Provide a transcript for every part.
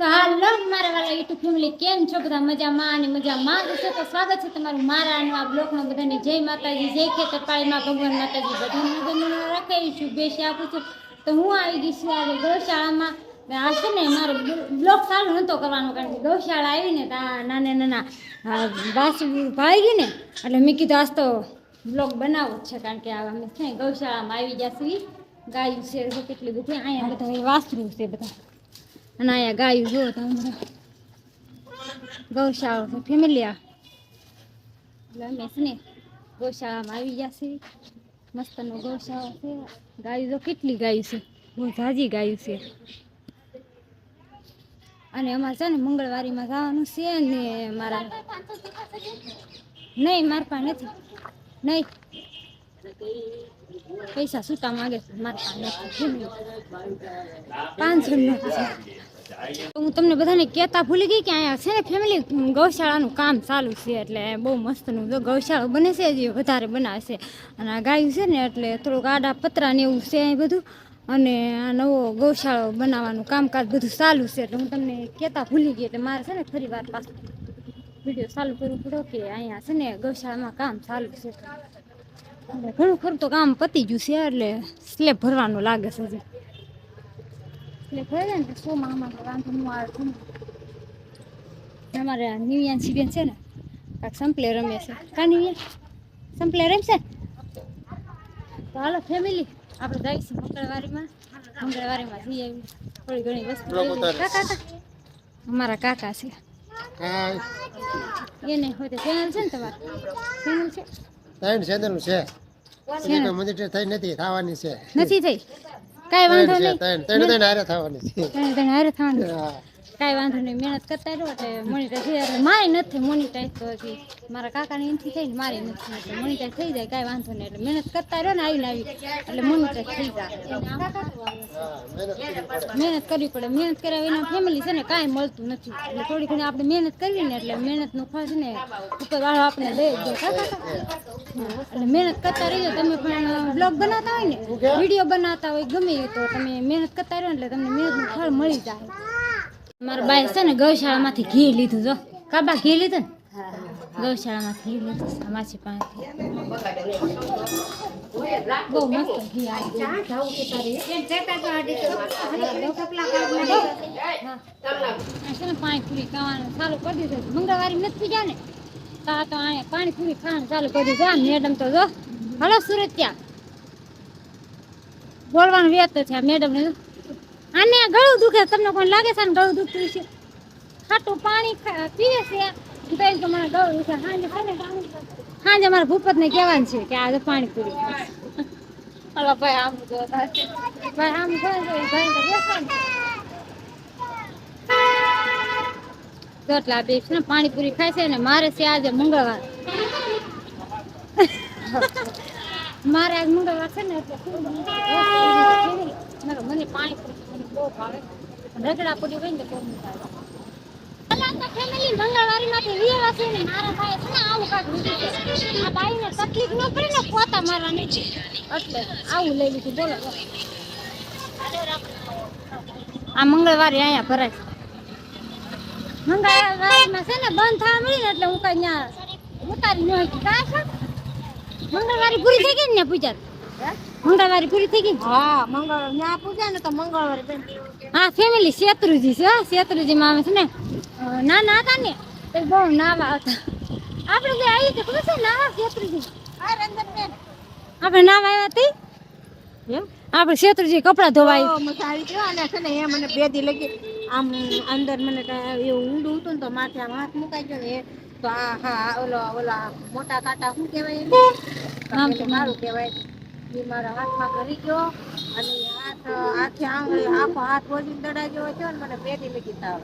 તો હાલો, મારા વાળા યુટ્યુબ ફેમિલી કેમ છો? બધા મજામાં અને મજામાં જ છો? તો સ્વાગત છે તમારું મારા અને આ બ્લોગમાં બધાને. જય માતાજી, જય ખેતરપાળીમાં ભગવાન માતાજી બધાને રાખાવી એવી શુભેચ્છા આપું છું. તો હું આવી ગઈ છું આજે ગૌશાળામાં. આ છે ને મારે બ્લોગ ચાલુ નહોતો કરવાનો, કારણ કે ગૌશાળા આવીને તો આ નાના નાના વાસુ ભાઈ ગઈ ને, એટલે મેં કીધું આજ તો બ્લોગ બનાવવો જ છે, કારણ કે અમે છે ગૌશાળામાં આવી ગયા છીએ. ગાયું છે કેટલી બધી, અહીંયા બધા વાસરું છે બધા. અને અહીંયા ગાયું જો તમારે ગૌશાળા ફેમિલી આ. એટલે અમે છે ને ગૌશાળામાં આવી ગયા છે મસ્તનો ગૌશાળા છે. ગાયું જો કેટલી ગાયું છે. બહુ ઝાઝી ગાયું છે. અને અમારે છે ને મંગળવારીમાં જવાનું છે ને મારા નહીં મારપા નથી. નહીં. પૈસા છૂટા માંગે છે? મારા પાંચસો હું તમને બધાને કહેતા ભૂલી ગઈ કે અહીંયા છે ને ફેમિલી ગૌશાળાનું કામ ચાલુ છે એટલે બહુ મસ્તનું. જો ગૌશાળો બને છે જે વધારે બનાવે છે અને આ ગાયું છે ને એટલે થોડુંક આડા પતરા ને એવું છે અહીં બધું. અને આ નવો ગૌશાળો બનાવવાનું કામકાજ બધું ચાલુ છે એટલે હું તમને કહેતા ભૂલી ગઈ એટલે મારે છે ને ફરી વાર પાછું વીડિયો ચાલુ કરવું પડ્યો કે અહીંયા છે ને ગૌશાળામાં કામ ચાલુ છે. એટલે ઘણું ખરું તો કામ પતી ગયું છે એટલે સ્લેબ ભરવાનું લાગે છે હજી એટલે ભરે ને તો સોમાં અમારે વાંધો ન આવે છે ને અમારે નિવિયાન સિબેન છે ને કાંઈક સંપલે રમે છે કા નિવિયા સંપલે રમશે તો હાલો ફેમિલી આપણે જઈશું મંગળવારીમાં મંગળવારીમાં જઈ આવી થોડી ઘણી વસ્તુ લઈ લઈએ. કાકા કાકા અમારા કાકા છે એને હોય તો ચેનલ છે ને તમારે ચેનલ છે ત્રણ ચેનલ છે. મંદિર થઈ નથી થવાની છે. નથી થઈ? કઈ વાંધો ત્રણ નહીં. ત્રણ ત્રણ ત્રણ હારે થવાની છે. તને તને હારે થવાની. કાંઈ વાંધો નહીં, મહેનત કરતા રહો એટલે મોનિટાઈઝ થઈ એટલે મારી નથી મોનિટાઈઝ તો હજી મારા કાકાની એનથી થઈને મારી નથી એટલે મોનિટાઈઝ થઈ જાય, કાંઈ વાંધો નહીં, એટલે મહેનત કરતા રહો ને આવીને આવી, એટલે મોનિટાઈઝ થઈ જાય. મહેનત કરવી પડે. મહેનત કર્યા વિના ફેમિલી છે ને કાંઈ મળતું નથી. એટલે થોડી ઘણી આપણે મહેનત કરવી ને એટલે મહેનતનું ફળ છે ને ઉપર વાળો આપણે દઈ જ એટલે મહેનત કરતા રહીએ તમે પણ બ્લોગ બનાવતા હોય ને, વીડિયો બનાવતા હોય, ગમે તો તમે મહેનત કરતા રહો એટલે તમને મહેનતનું ફળ મળી જાય. મારા બાઈ છે ને ગૌશાળામાંથી ઘી લીધું જો. કાબા ઘી લીધું ને? ગૌશાળામાંથી ઘી લીધું માછી પાણી બહુ મસ્ત ઘી આવી પાણીપુરી ખાવાનું ચાલુ કરી દીધું. મંગળવારી નથી પીજા ને? તા તો અહીંયા પાણીપુરી ખાવાનું ચાલુ કરી દીધું મેડમ તો જો. હલો સુરત ત્યાં. બોલવાનું વ્યસ્ત છે મેડમ ને. આને ગળું દુખે તમને કોણ લાગે છે ને ગળું દુખતું છે ખાટું પાણી પીએ છે. છે તો મને ગળું દુખે. સાંજે સાંજે મારા ભૂપત ને કહેવાનું છે કે આજે પાણીપુરી પૂરી હલો ભાઈ આમ જો ભાઈ આમ જો ભાઈ તો બેસો ને તો એટલે આ બે છે ને પાણીપુરી ખાય છે ને મારે છે આજે મંગળવાર. મારે આજ મંગળવાર છે ને એટલે મને પાણીપુરી આવે છે. આ લઈ આ મંગળવારે અહીંયા ભરાય. મંગળવારમાં છે ને બંધ થવા મળી એટલે હું કઈ ત્યાં ઉતારી ન હતી છે? મંગળવારે પૂરી થઈ ગઈ ને પૂજા મંગળવારી પૂરી થઈ ગઈ? હા મંગળવાર. ત્યાં પૂજા ને તો મંગળવારે હા ફેમિલી શેત્રુજી છે શેત્રુજી માં આવે છે ને. નાના હતા ને એ બહુ નાવા હતા. આપણે જે આવી તો ખબર છે? નાવા શેત્રુજી. આપણે નાવા આવ્યા હતી? આપણે શેત્રુજી કપડાં ધોવાય. મજા આવી ગયો અને છે ને એ મને બે દી લગી આમ અંદર મને એવું ઊંડું હતું ને તો માથે આમ હાથ મુકાઈ ગયો ને તો આ હા ઓલો ઓલા મોટા કાંટા શું કહેવાય મારું કહેવાય. એ મારા હાથમાં કરી ગયો અને હાથ હાથે આખો હાથ બોજીને દડાઈ ગયો હતો ને મને પેટી લીધી તાવ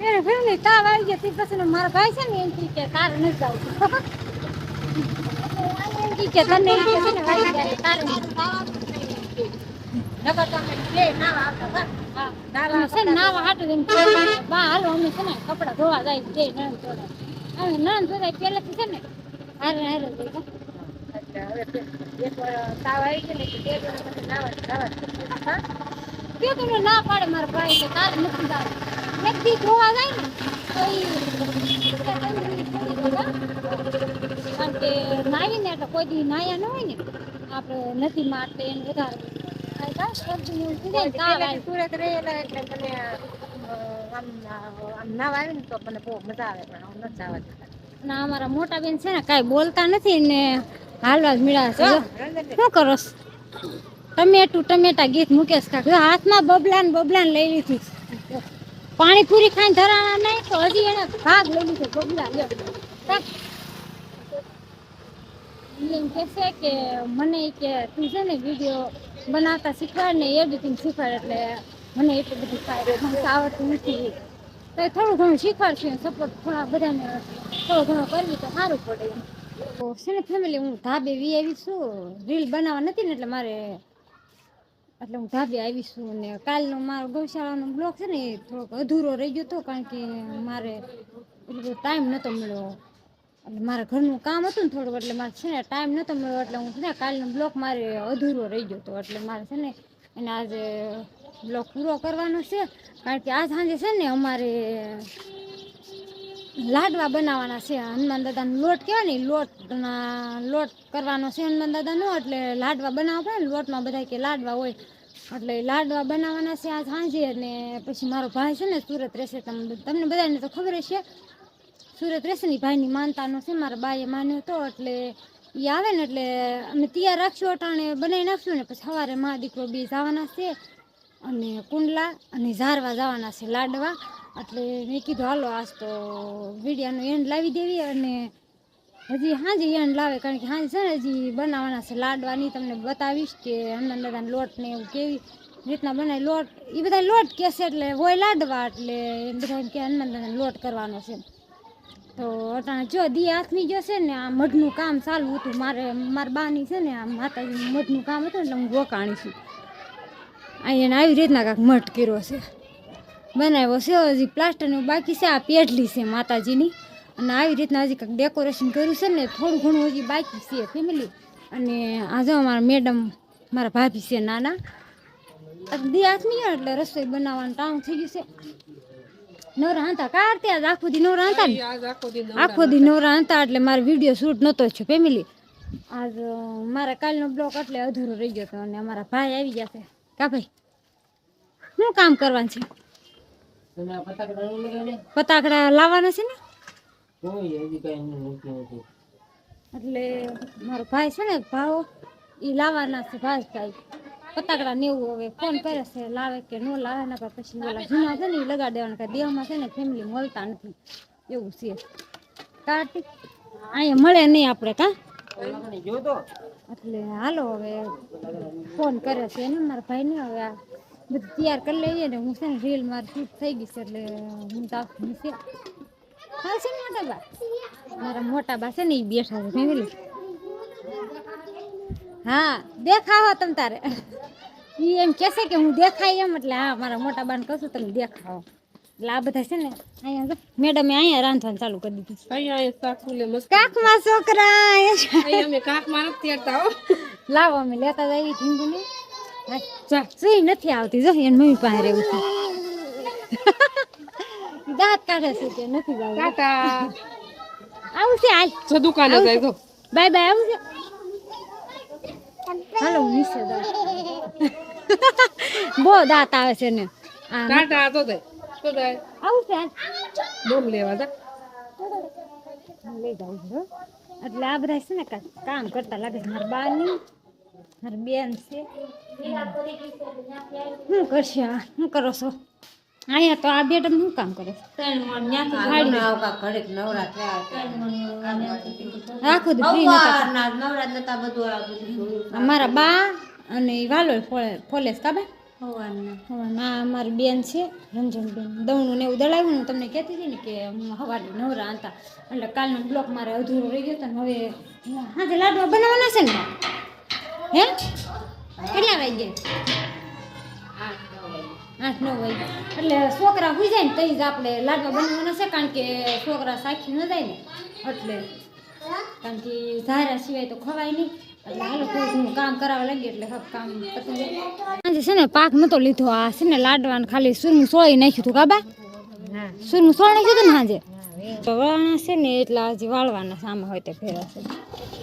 એને ફેમિલી તાવ આવી ગયો તે પછી મારા ભાઈ છે ને એમ કે કાર ન જાવ એમ કહે કે તને એમ વાળી જાય તારે બે નાવા આવતા. હા, છે ને નાવા હાટું એમ બા હાલો અમે છે ને કપડાં ધોવા જાય છે નણંદ જોડે. અમે નણંદ જોડે પહેલેથી છે ને હારે હારે હો. હવે બે- તાવ આવી ગયો ને બે જણા મને નાવા નાવા હા? કે તમને ના પાડે મારા ભાઈ કે તારે નથી જવું ધોવા જાય ને તો કારણ કે નાહીને એટલે કોઈ દી નાયા ન હોય ને આપણે નથી મારતે એને વધારે. કાં સુરત રહેલા એટલે મને આમ આમ નાવા આવે ને તો મને બહુ મજા આવે પણ નથી આવવા ના અમારા મોટા બેન છે ને કાંઈ બોલતા નથી ને હાલવા જ મળ્યા શું કરો ટમેટું, ટમેટા ગીત મુકેશ કાકા. હાથમાં બબલાન બબલાન લઈ લીધી પાણીપુરી ખાઈને ધરાણા નહીં, તો હજી એને ભાગ લઈ લીધો, બબલા એમ કે છે કે મને કે તું છે ને વીડિયો બનાવતા શીખવાડ ને એડિટિંગ શીખવાડ, એટલે મને એટલું બધું ફાયદો મને આવડતું નથી. તો થોડું ઘણું શીખવાડશું સપોર્ટ થોડા બધાને, થોડું ઘણું કરવી તો સારું પડે એમ. છે ને ફેમિલી હું ધાબે વી આવી છું. રીલ બનાવવા નથી ને એટલે મારે, એટલે હું ધાબે આવી છું ને કાલનો મારો ગૌશાળાનો બ્લોક છે ને એ થોડોક અધૂરો રહી ગયો હતો કારણ કે મારે એટલો ટાઈમ નહોતો મળ્યો. એટલે મારા ઘરનું કામ હતું ને થોડુંક, એટલે મારે છે ને ટાઈમ નહોતો મળ્યો, એટલે હું છે ને કાલનો બ્લોક મારે અધૂરો રહી ગયો હતો એટલે મારે છે ને એને આજે બ્લોક પૂરો કરવાનો છે. કારણ કે આજ સાંજે છે ને અમારે લાડવા બનાવવાના છે. હનુમાન દાદાનો લોટ કહેવાય ને લોટ લોટ કરવાનો છે હનુમાન દાદાનો, એટલે લાડવા બનાવવા પડે ને, લોટમાં બધા કે લાડવા હોય. એટલે લાડવા બનાવવાના છે આજ સાંજે અને પછી મારો ભાઈ છે ને સુરત રહેશે. તમને તમને બધાને તો ખબર છે સુરત રહેશે ને ભાઈની માનતાનો છે, મારા બાએ માન્યો હતો એટલે એ આવે ને, એટલે અમે તૈયાર રાખશું, અટાણે બનાવી નાખશું ને, પછી સવારે મા દીકરો બી જવાના છે. અને કુંડલા અને ઝારવા જવાના છે લાડવા. એટલે મેં કીધું, હાલો, આજ તો વિડીયાનો એન્ડ લાવી દેવી અને હજી હાજી એન્ડ લાવે, કારણ કે હાજી છે ને હજી બનાવવાના છે, લાડવાની તમને બતાવીશ કે હનુમાન દાદાનો લોટ ને એવું કેવી રીતના બનાવી લોટ એ બધા લોટ કહેશે એટલે હોય લાડવા, એટલે એમ બધા કે હનુમાન દાદાનો લોટ કરવાનો છે. તો અટાણે જો દી હાથમી જો છે ને આ મઢનું કામ ચાલુ હતું, મારે, મારા બાની છે ને આ માતાજી મઢનું કામ હતું એટલે હું રોકાણી છું. અહીંયા આવી રીતના કાંઈક મઠ કર્યો છે. બનાવ્યો છે. હજી પ્લાસ્ટરનું બાકી છે. આ પેઢલી છે માતાજીની. અને આવી રીતના હજી કંઈક ડેકોરેશન કર્યું છે ને થોડું ઘણું હજી બાકી છે ફેમિલી અને આ જો અમારા મેડમ મારા ભાભી છે નાના. દી હાથમી એટલે રસોઈ બનાવવાનું ટાણું થઈ ગયું છે. નવરા હતા કાર આજ આખો દી નવરા હતા ને? આખો દી નવરા હતા. એટલે મારે વીડિયો શૂટ નહોતો થયો ફેમિલી આજ મારા કાલનો બ્લોક એટલે અધૂરો રહી ગયો હતો અને અમારા ભાઈ આવી ગયા છે. કા ભાઈ શું કામ કરવાનું છે? પતાકડા લાવવાના છે ને? એટલે મારો ભાઈ છે ને ભાવ એ લાવવાના છે ભાઈ ભાઈ પતાકડા નેવું હવે ફોન કરે છે લાવે કે ન લાવે ને પછી ઓલા જૂના છે ને એ લગાડી દેવાના દેવામાં છે ને ફેમિલી મળતા નથી. એવું છે. કાર્તિક અહીંયા મળે નહીં આપણે કા? એટલે હાલો હવે ફોન કરે છે એને મારા ભાઈને હવે આ બધું તૈયાર કરી લઈએ ને હું છે ને રીલ મારી શૂટ થઈ ગઈ છે એટલે હું તો આખું છે. હા છે ને મોટા બા? મારા મોટા બા છે ને એ બેઠા છે ફેમિલી હા દેખાવો તમ તારે. એ એમ કહેશે કે હું દેખાય એમ એટલે હા મારા મોટા બાને કહું તમે દેખાવો. એટલે આ બધા છે ને અહીંયા મેડમે અહીંયા રાંધવાનું ચાલુ કરી દીધું કાકમાં છોકરા લાવો અમે લેતા જઈએ ઢીંગુ જા સુઈ નથી આવતી. જો એને મમ્મી પાસે રહેવું છે. દાંત કાઢે છે કે નથી જવું? આવું છે હાલ. દુકાને જાય તો બાય બાય આવું છે. હાલો નીચે જાઉં બહુ દાંત આવે છે ને. ટાટા તો દે તો દે આવું છે હાલ. બોમ લેવા જા. લઈ જાઉં છું એટલે આ બધા છે ને કામ કરતા લાગે મારા બાની મારી બેન છે. શું કરશે આ? શું કરો છો? અહીંયા તો આ બેડમ શું કામ કરે છે? અમારા બા અને વાલો ફોલે ફોલે કાબા મારી બેન છે રંજનબેન. દવણું ને એવું દળાવ્યું હું તમને કહેતી હતી ને કે હું નવરા હતા. એટલે કાલનો બ્લોક મારે અધૂરો રહી ગયો હતો ને હવે હાજે લાડવા બનાવવાના છે ને હે? કેટલા વાગે આઠ, નવ વાગે એટલે છોકરા હોઈ જાય ને તઈ જ આપણે લાડવા બનાવવાના છે, કારણ કે છોકરા સાખી ન જાય ને. એટલે કારણ કે ધારા સિવાય તો ખવાય નહીં. એટલે હાલો કામ કરાવવા લાગી, એટલે જાય છે ને પાક નતો લીધો, આ છે ને લાડવાને ખાલી સુરમું સોળી નાખ્યું હતું કાબા હા સુરનું સોણે કીધું ને તો વાળવાના છે ને એટલા હજી વાળવાના સામે હોય તે ફેરવશે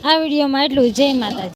આ વિડીયોમાં એટલું જય માતાજી.